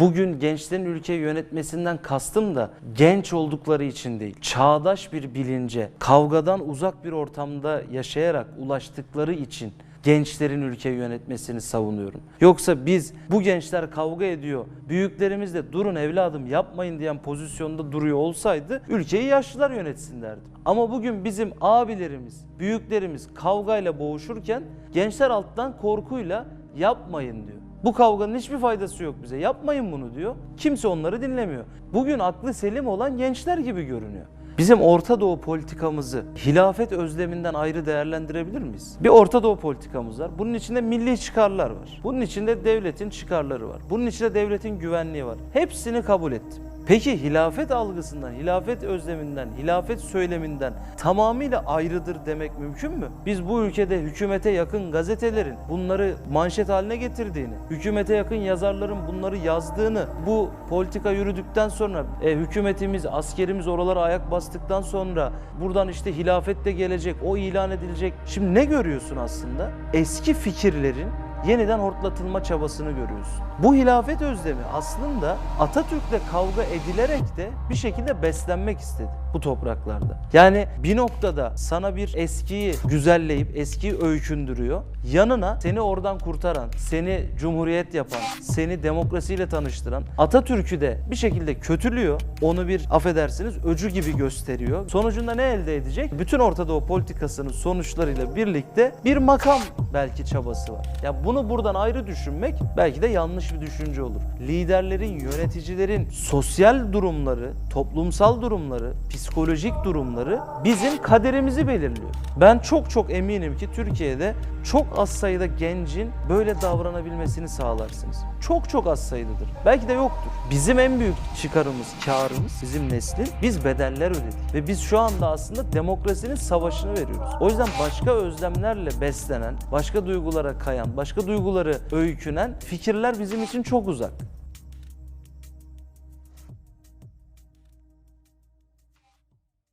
Bugün gençlerin ülkeyi yönetmesinden kastım da genç oldukları için değil. Çağdaş bir bilince, kavgadan uzak bir ortamda yaşayarak ulaştıkları için gençlerin ülkeyi yönetmesini savunuyorum. Yoksa biz bu gençler kavga ediyor, büyüklerimiz de durun evladım yapmayın diyen pozisyonda duruyor olsaydı ülkeyi yaşlılar yönetsin derdim. Ama bugün bizim abilerimiz, büyüklerimiz kavgayla boğuşurken gençler alttan korkuyla yapmayın diyor. Bu kavganın hiçbir faydası yok bize. Yapmayın bunu diyor. Kimse onları dinlemiyor. Bugün aklı selim olan gençler gibi görünüyor. Bizim Orta Doğu politikamızı hilafet özleminden ayrı değerlendirebilir miyiz? Bir Orta Doğu politikamız var. Bunun içinde milli çıkarlar var. Bunun içinde devletin çıkarları var. Bunun içinde devletin güvenliği var. Hepsini kabul ettim. Peki hilafet algısından, hilafet özleminden, hilafet söyleminden tamamıyla ayrıdır demek mümkün mü? Biz bu ülkede hükümete yakın gazetelerin bunları manşet haline getirdiğini, hükümete yakın yazarların bunları yazdığını, bu politika yürüdükten sonra e, hükümetimiz, askerimiz oralara ayak bastıktan sonra buradan işte hilafet de gelecek, o ilan edilecek. Şimdi ne görüyorsun aslında? Eski fikirlerin yeniden hortlatılma çabasını görüyorsun. Bu hilafet özlemi aslında Atatürk'le kavga edilerek de bir şekilde beslenmek istedi bu topraklarda. Yani bir noktada sana bir eskiyi güzelleyip eskiyi öykündürüyor. Yanına seni oradan kurtaran, seni cumhuriyet yapan, seni demokrasiyle tanıştıran Atatürk'ü de bir şekilde kötülüyor. Onu bir affedersiniz öcü gibi gösteriyor. Sonucunda ne elde edecek? Bütün Orta Doğu politikasının sonuçlarıyla birlikte bir makam belki çabası var. Ya bunu buradan ayrı düşünmek belki de yanlış bir düşünce olur. Liderlerin, yöneticilerin sosyal durumları, toplumsal durumları, psikolojik durumları bizim kaderimizi belirliyor. Ben çok çok eminim ki Türkiye'de çok az sayıda gencin böyle davranabilmesini sağlarsınız. Çok çok az sayıdadır. Belki de yoktur. Bizim en büyük çıkarımız, karımız, bizim neslin biz bedeller ödedik. Ve biz şu anda aslında demokrasinin savaşını veriyoruz. O yüzden başka özlemlerle beslenen, başka duygulara kayan, başka duyguları öykünen fikirler bizim için çok uzak.